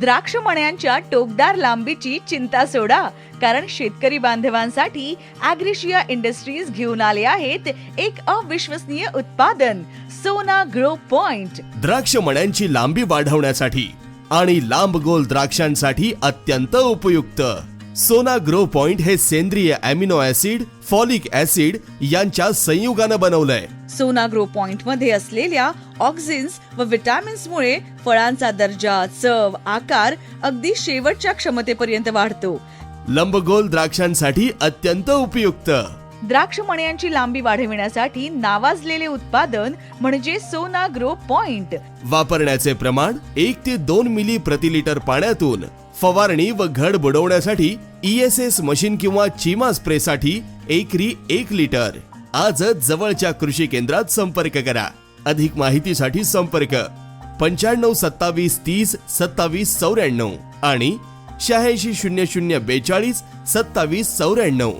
द्राक्ष मण्यांच्या टोकदार लांबीची चिंता सोडा कारण शेतकरी बांधवांसाठी ॲग्रिशिया इंडस्ट्रीज घेऊन आले आहेत एक अविश्वसनीय उत्पादन सोना ग्रो पॉइंट. द्राक्ष मण्यांची लांबी वाढवण्यासाठी आणि लांब गोल द्राक्षांसाठी अत्यंत उपयुक्त. सोना ग्रो पॉइंट हे सेंद्रिय अॅमिनो ऍसिड फॉलिक ऍसिड यांच्या संयुगानं बनवलंय. सोना ग्रो पॉइंटमध्ये असलेल्या ऑक्सिन्स व विटॅमिन्समुळे फळांचा दर्जा चव आकार अगदी शेवटच्या क्षमतेपर्यंत वाढतो. लंबगोल द्राक्षांसाठी अत्यंत उपयुक्त. द्राक्ष मण्यांची लांबी वाढविण्यासाठी नावाजलेले उत्पादन म्हणजे सोना ग्रो पॉइंट. वापरण्याचे प्रमाण एक ते दोन मिली प्रति लिटर पाण्यातून फवारणी व घड बुडवण्यासाठी एस एस मशीन किंवा चिमा स्प्रेसाठी एकरी एक लिटर. आजच जवळच्या कृषी केंद्रात संपर्क करा. अधिक माहितीसाठी संपर्क. पंच्याण्णव सत्तावीस तीस सत्तावीस चौऱ्याण्णव आणि शहाऐंशी शून्य शून्य बेचाळीस सत्तावीस चौऱ्याण्णव.